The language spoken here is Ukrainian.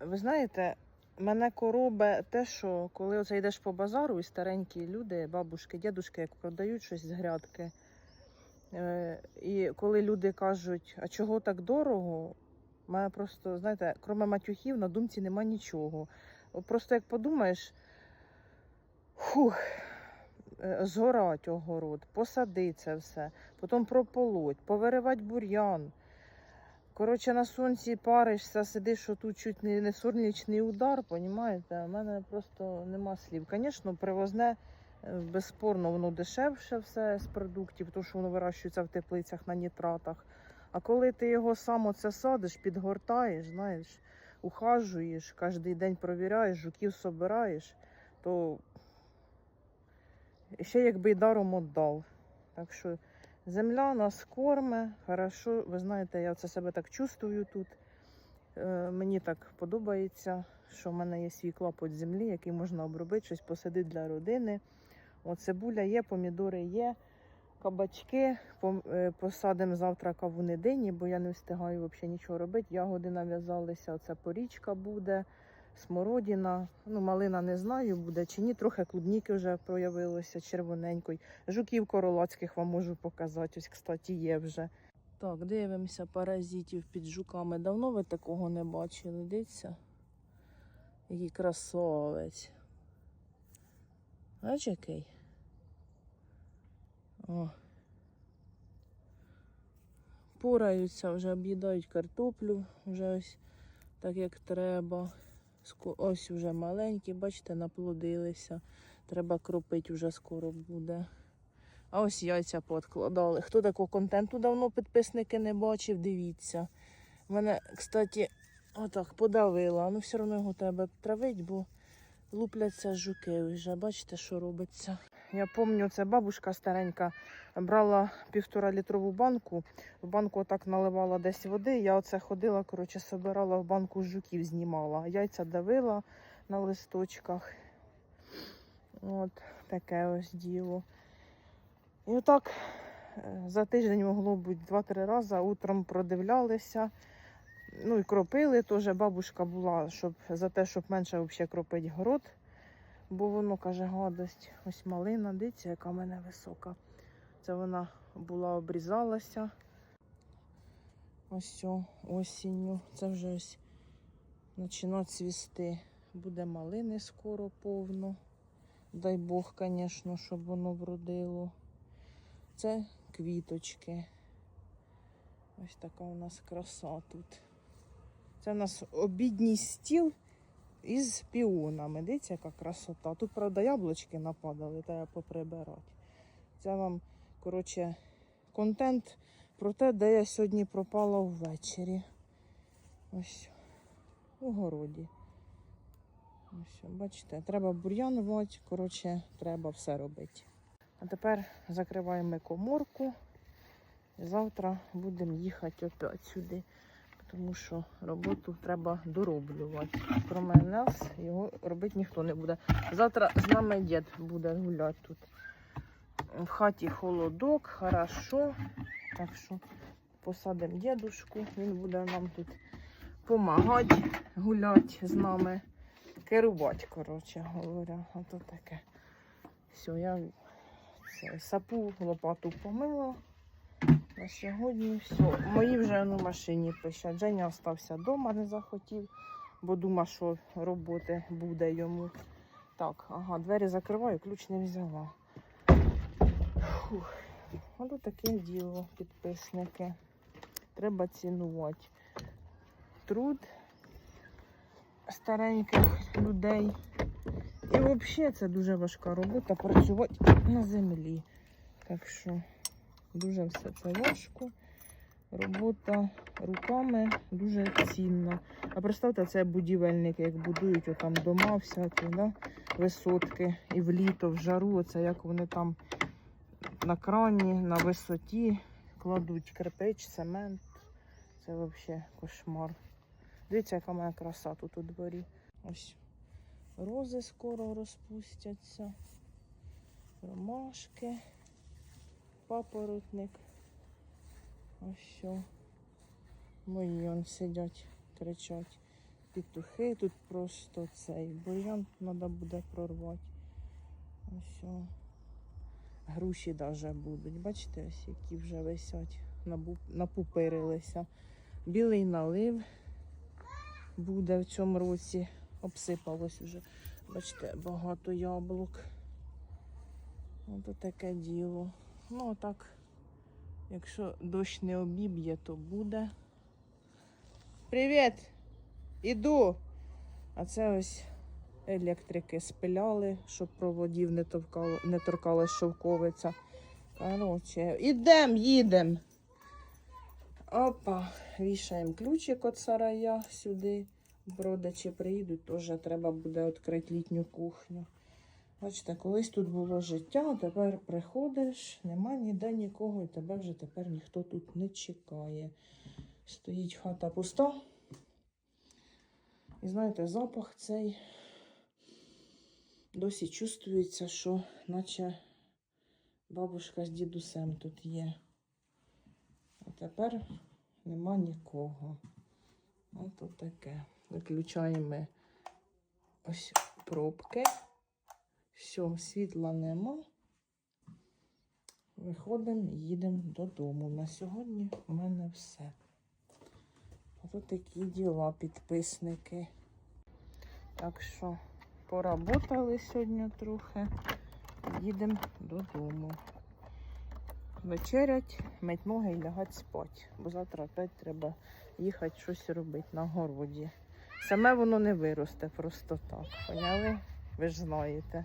Ви знаєте, мене коробе те, що коли оце йдеш по базару, і старенькі люди, бабушки, дідушки, як продають щось з грядки. Е, і коли люди кажуть, а чого так дорого, мене просто, знаєте, крім матюхів, на думці нема нічого. Просто як подумаєш, фух, е, згорать огород, посади це все, потім прополоть, повиривати бур'ян. Коротше, на сонці паришся, сидиш, що тут чуть не, не сонячний удар, понімаєте? У мене просто нема слів. Звісно, привозне, е, безспорно, воно дешевше все з продуктів, тому що воно вирощується в теплицях на нітратах. А коли ти його сам оце садиш, підгортаєш, знаєш, ухажуєш, кожен день провіряєш, жуків собираєш, то ще якби й даром віддав. Так що Земля нас корме, хорошо. Ви знаєте, я це себе так чувствую тут. Е, мені так подобається, що в мене є свій клапоть землі, який можна обробити, щось посадити для родини. О, цибуля є, помідори є, кабачки. Е, Посадимо завтра кавуни дині, бо я не встигаю взагалі нічого робити. Ягоди нав'язалися, оце порічка буде, смородина. Ну, малина не знаю, буде чи ні. Трохи клубніки вже проявилося червоненької. Жуків королацьких вам можу показати. Ось, кстати, є вже. Так, дивимося паразитів під жуками. Давно ви такого не бачили. Дивіться. Який красавець. Бач який? О. Пораються, вже об'їдають картоплю, вже ось так як треба. Ось вже маленькі, бачите, наплодилися. Треба кропити вже скоро буде. А ось яйця подкладали. Хто такого контенту давно підписники не бачив, дивіться. Мене, кстати, отак подавила. Ну все одно його треба травить, бо лупляться жуки вже. Бачите, що робиться. Я пам'ятаю, це бабушка старенька брала півтора літрову банку. В банку отак наливала десь води. Я оце ходила, коротше, собирала в банку жуків, знімала. Яйця давила на листочках. От таке ось діло. І отак е, за тиждень могло бути два-три рази. Утром продивлялися. Ну і кропили теж. Бабушка була, щоб за те, щоб менше взагалі кропити город. Бо воно каже, гадость. Ось малина, дивіться, яка в мене висока. Це вона була обрізалася. Ось о, осінню. Це вже ось починає цвісти. Буде малини скоро повно. Дай Бог, звісно, щоб воно вродило. Це квіточки. Ось така у нас краса тут. Це у нас обідній стіл із піонами. Дивіться, яка красота. Тут, правда, яблучки нападали, треба поприбирати. Це вам, коротше, контент про те, де я сьогодні пропала ввечері. Ось у городі. Ось, бачите, треба бур'янувати, коротше, треба все робити. А тепер закриваємо коморку. Завтра будемо їхати опять сюди, тому що роботу треба дороблювати. Кроме нас його робити ніхто не буде. Завтра з нами дід буде гуляти тут. В хаті холодок, хорошо. Так що посадимо дідушку, він буде нам тут допомагати гуляти з нами. Керувати, коротше говоря. Ото таке. Все, я це, сапу лопату помила. На сьогодні все. Мої вже на машині пишуть. Женя остався вдома, не захотів, бо думав, що роботи буде йому. Так, ага, двері закриваю, ключ не взяла. Фух. Ось таке діло, підписники. Треба цінувати. Труд стареньких людей. І взагалі це дуже важка робота працювати на землі. Так що дуже все це важко. Робота руками дуже цінна. А представте, це будівельники, як будують отам дома всякі, да? висотки. І в літо, в жару, оце як вони там на крані, на висоті кладуть кирпич, цемент. Це взагалі кошмар. Дивіться, яка моя краса тут у дворі. Ось рози скоро розпустяться, ромашки, папоротник. Ось що. Мої сидять, кричать. петухи, тут просто цей бур'ян треба буде прорвати. Ось. о. Груші даже будуть. Бачите, ось які вже висять, напупирилися. Білий налив буде в цьому році. Обсипалось вже. Бачите, багато яблук. Ось таке діло. Ну, так, якщо дощ не обіб'є, то буде. Привіт! Іду! А це ось електрики спиляли, щоб проводів не, товкало, не торкалась шовковиця. Коротше, ідем, їдем. Опа, вішаємо ключик від сарая сюди. Бродичі приїдуть, теж треба буде відкрити літню кухню. Бачите, колись тут було життя, тепер приходиш, нема ніде нікого, і тебе вже тепер ніхто тут не чекає. Стоїть хата пуста. І знаєте, запах цей досі чувствується, що наче бабушка з дідусем тут є. А тепер нема нікого. Ось таке. Виключаємо ось пробки. Все, світла нема. Виходимо, їдемо додому. На сьогодні у мене все. Ось такі діла, підписники. Так що поработали сьогодні трохи. Їдемо додому. Вечерять, мить ноги і лягати спати. Бо завтра опять треба їхати щось робити на городі. Саме воно не виросте просто так. Поняли? Ви ж знаєте.